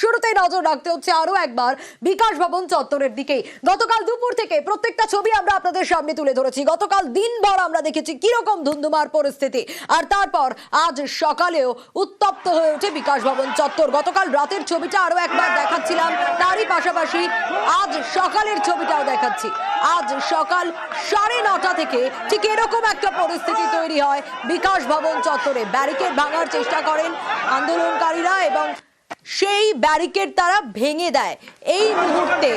শুরুতেই নজর রাখতে হচ্ছে আরও একবার বিকাশ ভবন চত্বরের দিকে গতকাল দুপুর থেকে প্রত্যেকটা ছবি আমরা আপনাদের সামনে তুলে ধরেছি। গতকাল দিনভর আমরা দেখেছি কীরকম ধুন্ধুমার পরিস্থিতি। আর তারপর আজ সকালেও উত্তপ্ত হয়ে ওঠে বিকাশ ভবন চত্বর। গতকাল রাতের ছবিটা আরও একবার দেখাচ্ছিলাম। তারই পাশাপাশি আজ সকালের ছবিটাও দেখাচ্ছি। আজ সকাল সাড়ে নটা থেকে ঠিক এরকম একটা পরিস্থিতি তৈরি হয়। বিকাশ ভবন চত্বরে ব্যারিকেড ভাঙার চেষ্টা করেন আন্দোলনকারীরা এবং সেই ব্যারিকেড তারা ভেঙে দেয়। এই মুহূর্তে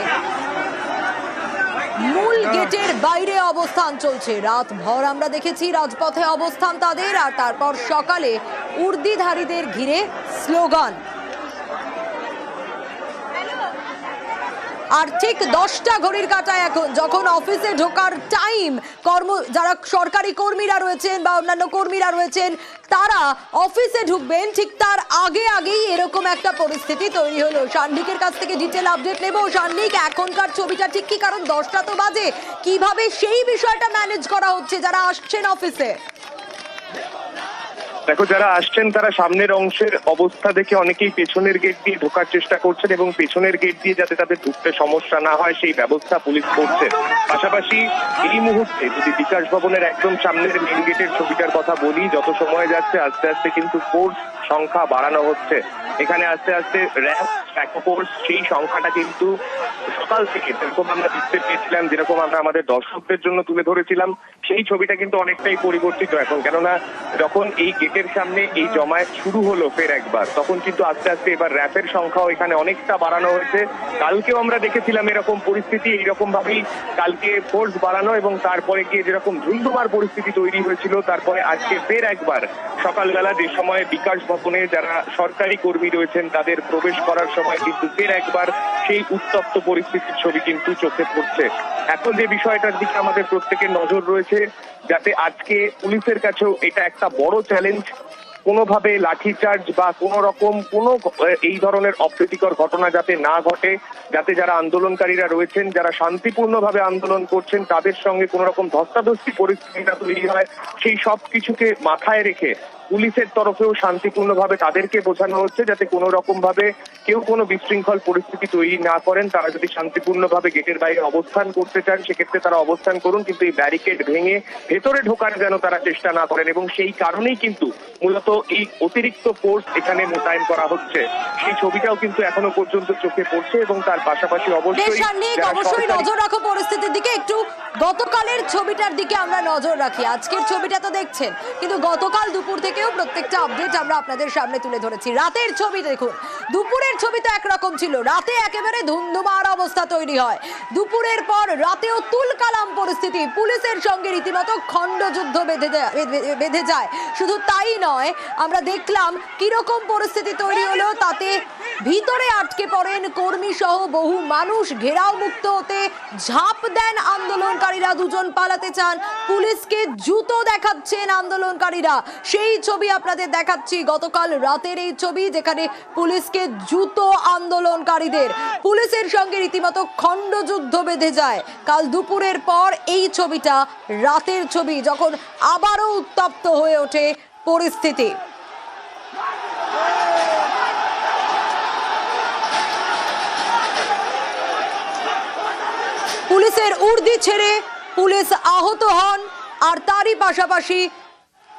মূল গেটের বাইরে অবস্থান চলছে। রাত ভর আমরা দেখেছি রাজপথে অবস্থান তাদের, আর তারপর সকালে উর্দিধারীদের ঘিরে স্লোগান। আর ঠিক দশটা ঘড়ির কাটায় এখন যখন অফিসে ঢোকার টাইম কর্ম, যারা সরকারি কর্মীরা রয়েছেন বা অন্যান্য কর্মীরা রয়েছেন, তারা অফিসে ঢুকবেন, ঠিক তার আগে আগেই এরকম একটা পরিস্থিতি তৈরি হলো। সান্ডিকের কাছ থেকে ডিটেল আপডেট নেব। সান্ডিক এখনকার ছবিটা ঠিক কি? কারণ দশটা তো বাজে। কীভাবে সেই বিষয়টা ম্যানেজ করা হচ্ছে যারা আসছেন অফিসে দেখো, যারা আসছেন, তারা সামনের অংশের অবস্থা দেখে অনেকেই পেছনের গেট দিয়ে ঢোকার চেষ্টা করছেন এবং পেছনের গেট দিয়ে যাতে তাদের ঢুকতে সমস্যা না হয়, সেই ব্যবস্থা পুলিশ করছে। পাশাপাশি এই মুহূর্তে যদি বিকাশ ভবনের একদম সামনের মেন গেটের ছবিটার কথা বলি, যত সময় যাচ্ছে, আস্তে আস্তে কিন্তু ফোর্স সংখ্যা বাড়ানো হচ্ছে। এখানে আস্তে আস্তে ফোর্স সেই সংখ্যাটা কিন্তু সকাল থেকে যেরকম আমরা দেখতে পেয়েছিলাম, যেরকম আমরা আমাদের দর্শকদের জন্য তুলে ধরেছিলাম, সেই ছবিটা কিন্তু অনেকটাই পরিবর্তিত এখন। কেননা যখন এই গেটের সামনে এই জমায়েত শুরু হলো ফের একবার। তখন কিন্তু আস্তে আস্তে এবার র্যাপের সংখ্যাও এখানে অনেকটা বাড়ানো হয়েছে। কালকেও আমরা দেখেছিলাম এরকম পরিস্থিতি এইরকম ভাবেই কালকে ফোর্স বাড়ানো এবং তারপরে গিয়ে যেরকম ধুন্ধুমার পরিস্থিতি তৈরি হয়েছিল তারপরে আজকে ফের একবার সকালবেলা যে সময় বিকাশ ভবনে যারা সরকারি কর্মী রয়েছেন তাদের প্রবেশ করার সময় কিন্তু ফের একবার সেই উত্তপ্ত পরিস্থিতির ছবি কিন্তু চোখে পড়ছে। এখন যে বিষয়টার দিকে আমাদের প্রত্যেকের নজর রয়েছে, যাতে আজকে পুলিশের কাছেও এটা একটা বড় চ্যালেঞ্জ কোনোভাবে লাঠিচার্জ বা কোন রকম কোনো এই ধরনের অপ্রীতিকর ঘটনা যাতে না ঘটে, যাতে যারা আন্দোলনকারীরা রয়েছেন, যারা শান্তিপূর্ণভাবে আন্দোলন করছেন, তাদের সঙ্গে কোন রকম ধস্তাধস্তি পরিস্থিতিটা তৈরি হয়, সেই সব কিছুকে মাথায় রেখে পুলিশের তরফেও শান্তিপূর্ণভাবে তাদেরকে বোঝানো হচ্ছে যাতে কোনো রকম ভাবে কেউ কোনো বিশৃঙ্খল পরিস্থিতি তৈরি না করেন। তারা যদি শান্তিপূর্ণভাবে গেটের বাইরে অবস্থান করতে চান সেক্ষেত্রে তারা অবস্থান করুন কিন্তু এই ব্যারিকেড ভেঙে ভেতরে ঢোকার যেন তারা চেষ্টা না করেন এবং সেই কারণেই কিন্তু মূলত এই অতিরিক্ত ফোর্স এখানে মোতায়েন করা হচ্ছে। সেই ছবিটাও কিন্তু এখনও পর্যন্ত চোখে পড়ছে এবং তার পাশাপাশি অবশ্যই অবশ্যই নজর রাখো পরিস্থিতির দিকে। একটু গতকালের ছবিটার দিকে আমরা নজর রাখি। আজকের ছবিটা তো দেখছেন কিন্তু গতকাল দুপুর থেকেও প্রত্যেকটা আপডেট আমরা আপনাদের সামনে তুলে ধরেছি। রাতের ছবি দেখুন। দুপুরের ছবি তো একরকম ছিল। রাতে একেবারে ধুমধুমার অবস্থা তৈরি হয়। দুপুরের পর রাতেও তুলকালাম পরিস্থিতি। পুলিশের সঙ্গে রীতিমতো খণ্ডযুদ্ধ বেঁধে- বেঁধে যায়। শুধু তাই নয়, আমরা দেখলাম কীরকম পরিস্থিতি তৈরি হলো। তাতে ভিতরে আটকে পড়েন কর্মী সহ বহু মানুষ। ঘেরাও মুক্ত হতে ঝাঁপ দেন আন্দোলনকারীরা, দুজন পালাতে চান। পুলিশকে জুতো দেখাচ্ছেন আন্দোলনকারীরা। সেই ছবি আপনাদের দেখাচ্ছি। গতকাল রাতের এই ছবি যেখানে পুলিশকে জুতো আন্দোলনকারীদের। পুলিশের সঙ্গে রীতিমতো খণ্ডযুদ্ধ বেঁধে যায়। কাল দুপুরের পর এই ছবিটা রাতের ছবি, যখন আবারও উত্তপ্ত হয়ে ওঠে পরিস্থিতি। পুলিশের উর্দি ছেড়ে পুলিশ আহত হন, আর তারই পাশাপাশি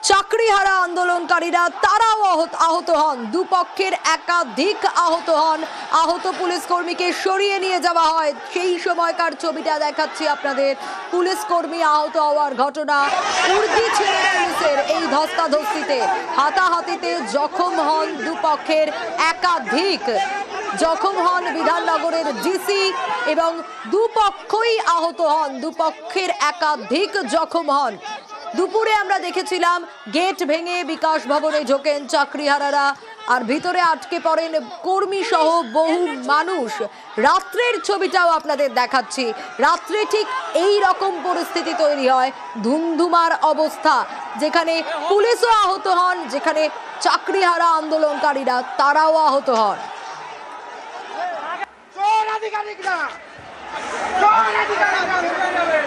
চাকরিহারা আন্দোলনকারীরা তারাও আহত হন। দুপক্ষের একাধিক আহত হন। আহত পুলিশ কর্মীকে সরিয়ে নিয়ে যাওয়া হয়। সেই সময়কার ছবিটা দেখাচ্ছি আপনাদের। পুলিশ কর্মী আহত হওয়ার ঘটনা উর্দি ছেড়ে পুলিশের এই ধস্তাধস্তিতে। হাতাহাতিতে জখম হন দুপক্ষের একাধিক জখম হন বিধাননগরের ডিসি এবং দুপক্ষই আহত হন। দুপক্ষের একাধিক জখম হন। দুপুরে আমরা দেখেছিলাম, গেট ভেঙে বিকাশ ভবনে ঢোকেন চাকরিহারারা আর ভিতরে আটকে পড়েন কর্মী সহ বহু মানুষ। রাত্রের ছবিটাও আপনাদের দেখাচ্ছি। রাত্রে ঠিক এই রকম পরিস্থিতি তৈরি হয়, ধুমধুমার অবস্থা। যেখানে পুলিশও আহত হন, যেখানে চাকরিহারা আন্দোলনকারীরা, তারাও আহত হন।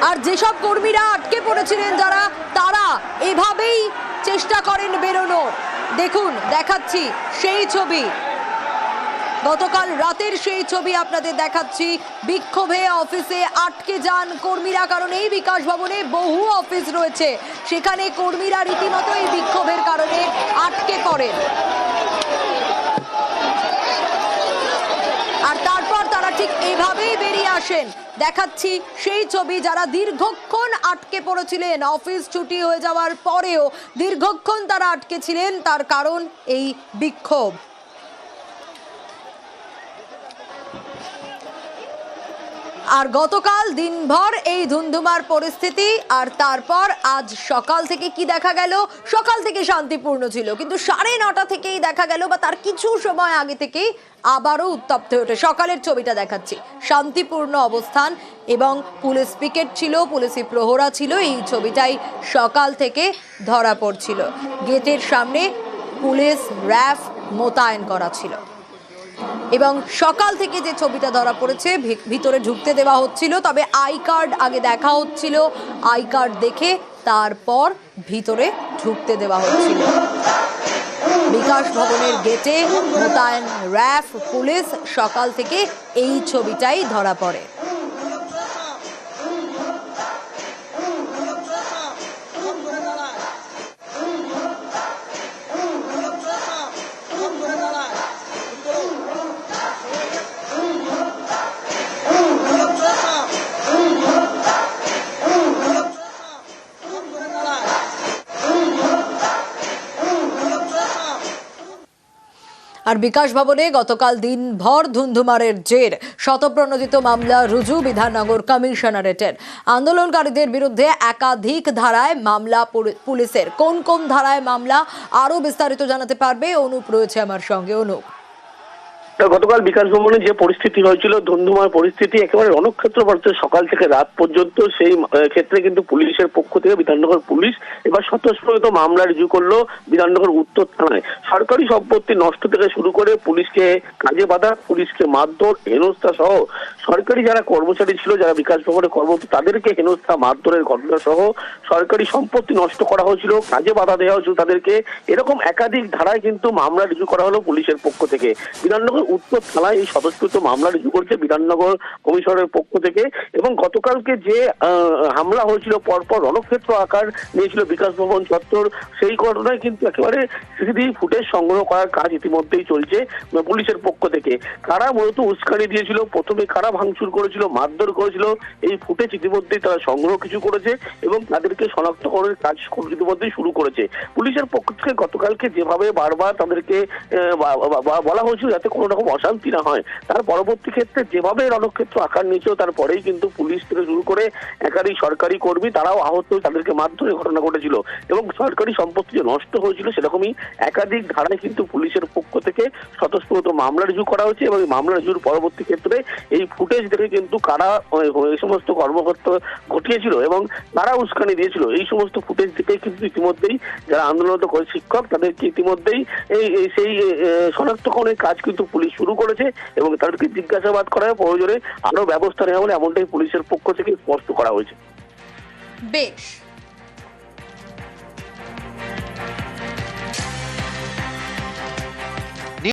আর যেসব কর্মীরা আটকে পড়েছিলেন যারা, তারা এভাবেই চেষ্টা করেন বেরোনোর দেখুন, দেখাচ্ছি সেই ছবি। গতকাল রাতের সেই ছবি আপনাদের দেখাচ্ছি। বিক্ষোভে অফিসে আটকে যান কর্মীরা, কারণ এই বিকাশ ভবনে বহু অফিস রয়েছে। সেখানে কর্মীরা রীতিমতো এই বিক্ষোভের কারণে আটকে পড়েন আর তারপর তারা ঠিক এভাবেই বেরিয়ে আসেন। দেখাচ্ছি সেই ছবি যারা দীর্ঘক্ষণ আটকে পড়েছিলেন। অফিস ছুটি হয়ে যাওয়ার পরেও দীর্ঘক্ষণ তারা আটকে ছিলেন, তার কারণ এই বিক্ষোভ। আর গতকাল দিনভর এই ধুন্ধুমার পরিস্থিতি, আর তারপর আজ সকাল থেকে কি দেখা গেল? সকাল থেকে শান্তিপূর্ণ ছিল, কিন্তু সাড়ে নটা থেকেই দেখা গেল, বা তার কিছু সময় আগে থেকেই আবারও উত্তপ্ত হয়ে ওঠে। সকালের ছবিটা দেখাচ্ছি। শান্তিপূর্ণ অবস্থান এবং পুলিশ পিকেট ছিল, পুলিশি প্রহরা ছিল, এই ছবিটাই সকাল থেকে ধরা পড়ছিল। গেটের সামনে পুলিশ, র্যাফ মোতায়েন করা ছিল। এবং সকাল থেকে যে ছবিটা ধরা পড়েছে ভিতরে ঢুকতে দেওয়া হচ্ছিল, তবে আই কার্ড আগে দেখা হচ্ছিল। আই কার্ড দেখে তারপর ভিতরে ঢুকতে দেওয়া হচ্ছিল। বিকাশ ভবনের গেটে মোতায়েন র্যাফ পুলিশ সকাল থেকে এই ছবিটাই ধরা পড়ে। আর বিকাশ ভবনে গতকাল দিনভর ধুন্ধুমারের জের শতপ্রণোদিত মামলা রুজু বিধাননগর কমিশনারেটের। আন্দোলনকারীদের বিরুদ্ধে একাধিক ধারায় মামলা পুলিশের। কোন কোন ধারায় মামলা আরও বিস্তারিত জানাতে পারবে? অনুপ রয়েছে আমার সঙ্গে, অনুপ। গতকাল বিকাশ ভবনে যে পরিস্থিতি হয়েছিল, ধুন্ধুমার পরিস্থিতি, একেবারে রণক্ষেত্র পর্যন্ত সকাল থেকে রাত পর্যন্ত সেই ক্ষেত্রে কিন্তু পুলিশের পক্ষ থেকে বিধাননগর পুলিশ এবার স্বতঃস্ফূর্ত মামলা রিজু করল বিধাননগর উত্তর থানায়। সরকারি সম্পত্তি নষ্ট থেকে শুরু করে পুলিশকে কাজে বাধা, পুলিশকে মারধর, হেনস্থা সহ সরকারি যারা কর্মচারী ছিল, যারা বিকাশ ভবনে কর্মরত, তাদেরকে হেনস্থা, মারধরের ঘটনা সহ সরকারি সম্পত্তি নষ্ট করা হয়েছিল, কাজে বাধা দেওয়া হয়েছিল তাদেরকে। এরকম একাধিক ধারায় কিন্তু মামলা রিজু করা হলো পুলিশের পক্ষ থেকে। বিধাননগর উত্তর থানায় এই স্বতঃস্ফূর্ত মামলা রিজু করেছে বিধাননগর কমিশনের পক্ষ থেকে এবং গতকালকে যে হামলা হয়েছিল, পরপর রণক্ষেত্র আকার নিয়েছিল বিকাশ ভবন চত্বর, সেই ঘটনায় কিন্তু একেবারে সিসিটিভি ফুটেজ সংগ্রহ করার কাজ ইতিমধ্যেই চলছে পুলিশের পক্ষ থেকে। কারা মূলত উস্কানি দিয়েছিল, প্রথমে কারা ভাঙচুর করেছিল, মারধর করেছিল, এই ফুটেজ ইতিমধ্যেই তারা সংগ্রহ কিছু করেছে এবং তাদেরকে শনাক্ত শনাক্তকরণের কাজ ইতিমধ্যেই শুরু করেছে। পুলিশের পক্ষ থেকে গতকালকে যেভাবে বারবার তাদেরকে বলা হয়েছিল, যাতে কোনো রকম অশান্তি না হয়। তার পরবর্তী ক্ষেত্রে যেভাবে রণক্ষেত্র আকার নিয়েছিল তারপরেই কিন্তু পুলিশ থেকে শুরু করে একাধিক সরকারি কর্মী, তারাও আহত তাদেরকে মারধরের ঘটনা ঘটেছিল এবং সরকারি সম্পত্তি যে নষ্ট হয়েছিল, সেরকমই একাধিক ধারায় কিন্তু পুলিশের পক্ষ থেকে স্বতঃস্ফূর্ত মামলা রিজু করা হয়েছে এবং এই মামলা রিজুর পরবর্তী ক্ষেত্রে এই ফুটেজ দেখে কিন্তু কারা এই সমস্ত কর্মকর্তা ঘটিয়েছিল এবং তারা উস্কানি দিয়েছিল। এই সমস্ত ফুটেজ দেখে কিন্তু ইতিমধ্যেই যারা আন্দোলনত করে শিক্ষক, তাদেরকে ইতিমধ্যেই এই এই সেই শনাক্তকরণের কাজ কিন্তু পুলিশ শুরু করেছে এবং তাদেরকে জিজ্ঞাসাবাদ করা হয় প্রয়োজনে আরও ব্যবস্থা নেওয়া বলে এমনটাই পুলিশের পক্ষ থেকে স্পষ্ট করা হয়েছে। বেশ।